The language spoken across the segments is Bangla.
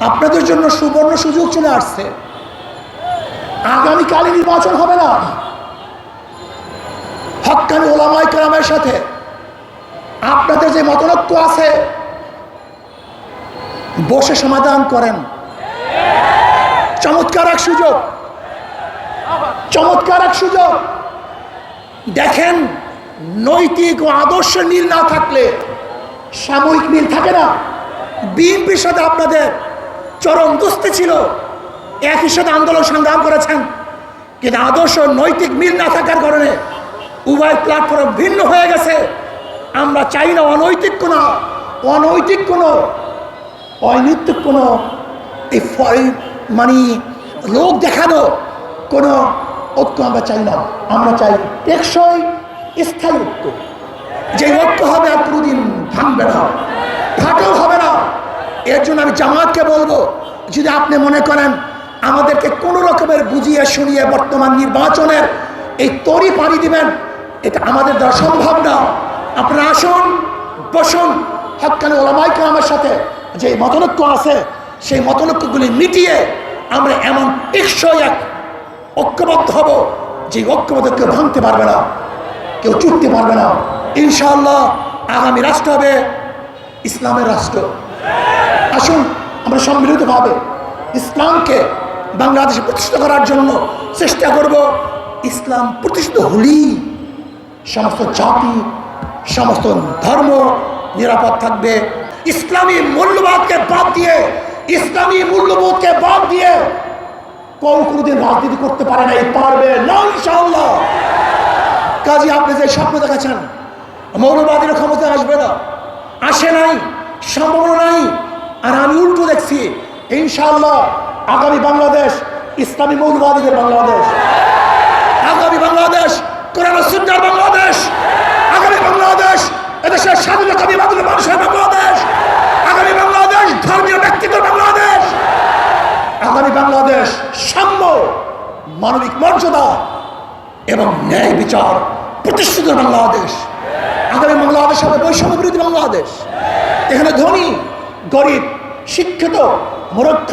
আপনাদের জন্য সুবর্ণ সুযোগ চলে আসছে। আগামীকালে নির্বাচন হবে না। হকানি ওলামাই কালামের সাথে আপনাদের যে মতনৈক্য আছে, বসে সমাধান করেন। চমৎকার এক সুযোগ। চমৎকার এক সুযোগ। দেখেন, নৈতিক ও আদর্শ মিল না থাকলে সাময়িক মিল থাকে না। বিএনপির সাথে আপনাদের চরম দুস্তি ছিল। একই সাথে আন্দোলন সংগ্রাম করেছেন। কিন্তু আদর্শ নৈতিক মিল না থাকার কারণে উভয় প্ল্যাটফর্ম ভিন্ন হয়ে গেছে। আমরা চাই না অনৈতিক কোনো অনৈতিক কোনো অনৈতিক কোনো এই মানে লোক দেখানো কোনো ঐক্য আমরা চাই না। আমরা চাই টেকসই স্থায়ী ঐক্য যে ঐক্য হবে আর কোনোদিন ভাঙবে না। এর জন্য আমি জামাতকে বলব, যদি আপনি মনে করেন আমাদেরকে কোনো রকমের বুঝিয়ে শুনিয়ে বর্তমান নির্বাচনের এই তরি পাড়ি দিবেন, এটা আমাদের দ্বারা সম্ভব না। আপনারা আসুন, বসুন হকানি ওলামাইকে আমার সাথে যে মতনৈক্য আছে, সেই মতনৈক্যগুলি মিটিয়ে আমরা এমন টেকসই এক ঐক্যবদ্ধ হব, যে ঐক্যবদ্ধ কেউ ভাঙতে পারবে না, কেউ চুটতে পারবে না। ইনশাআল্লাহ আগামী রাষ্ট্র হবে ইসলামের রাষ্ট্র। আসুন, আমরা সম্মিলিতভাবে ইসলামকে বাংলাদেশে প্রতিষ্ঠিত করার জন্য চেষ্টা করব। ইসলাম প্রতিষ্ঠিত হলেই সমস্ত জাতি, সমস্ত ধর্ম নিরাপদ থাকবে। ইসলামী মূল্যবোধকে বাদ দিয়ে, ইসলামী মূল্যবোধকে বাদ দিয়ে কেউ কোনোদিন রাজনীতি করতে পারে না পারবে না কাজে, আপনি যে স্বপ্ন দেখাচ্ছেন মৌলবাদীর ক্ষমতা আসবে না। আসে নাই, সম্ভাবনা নাই। আর আমি উল্টো দেখছি, ইনশাআল্লাহ আগামী বাংলাদেশ, ইসলামী মৌলবাদীদের বাংলাদেশ। আগামী বাংলাদেশ, কোরআন ও সুন্নাহর বাংলাদেশ। আগামী বাংলাদেশ, এদেশের স্বাধীনতাবাদী বাদুল মানুষের বাংলাদেশ। আগামী বাংলাদেশ, ধর্মীয় ব্যক্তিত্বের বাংলাদেশ। আগামী বাংলাদেশ, সাম্য, মানবিক মর্যাদা এবং ন্যায় বিচার প্রতিষ্ঠিত বাংলাদেশ। আগামী বাংলাদেশ হবে বৈষম্য বিরোধী বাংলাদেশ। এখানে ধনী গরিব, শিক্ষিত, মূর্খ,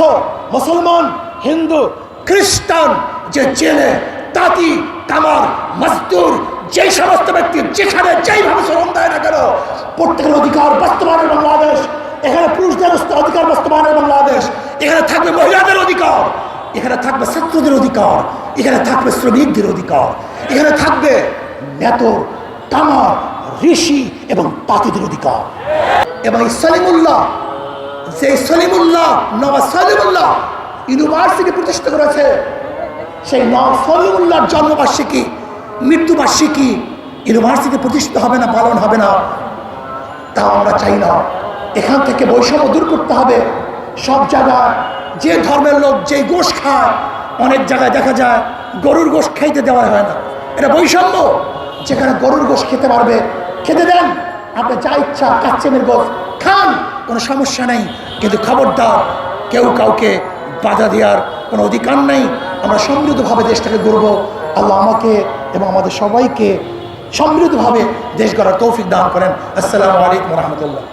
মুসলমান, হিন্দু, খ্রিস্টান, যে জেলে, তাঁতি, কামার, মজদুর, যেই সমস্ত ব্যক্তি যেখানে যেইভাবে শ্রম দেয় না কেন, প্রত্যেকের অধিকার বাস্তবায়নের বাংলাদেশ, এখানে পুরুষদের অধিকার বাস্তবায়নের বাংলাদেশ, এখানে থাকবে মহিলাদের অধিকার, এখানে থাকবে ছাত্রদের অধিকার, এখানে থাকবে শ্রমিকদের অধিকার, এখানে থাকবে নেতর, কামার, ঋষি এবং পাতিদের অধিকার। এবং সলিমুল্লাহ যে সলিমুল্লাহ, নবাব সলিমুল্লাহ ইউনিভার্সিটি প্রতিষ্ঠা করেছে। সেই নবাব সলিমুল্লাহর জন্মবার্ষিকী, মৃত্যুবার্ষিকী ইউনিভার্সিটি প্রতিষ্ঠিত হবে না, পালন হবে না তা আমরা চাই না। এখান থেকে বৈষম্য দূর করতে হবে। সব জায়গায় যে ধর্মের লোক যেই গোশ খায়, অনেক জায়গায় দেখা যায় গরুর গোশ খাইতে দেওয়া হয় না। এটা বৈষম্য। যেখানে গরুর গোশ খেতে পারবে, খেতে দেন। আপনি যা ইচ্ছা, কাচ্চেমের গোশ খান। কোনো সমস্যা নেই, কিন্তু খবরদার, কেউ কাউকে বাধা দেওয়ার কোনো অধিকার নেই। আমরা সমৃদ্ধভাবে দেশটাকে গড়ব, আল্লাহ আমাকে এবং আমাদের সবাইকে সমৃদ্ধভাবে দেশ গড়ার তৌফিক দান করেন। আসসালামু আলাইকুম রহমতুল্লাহ।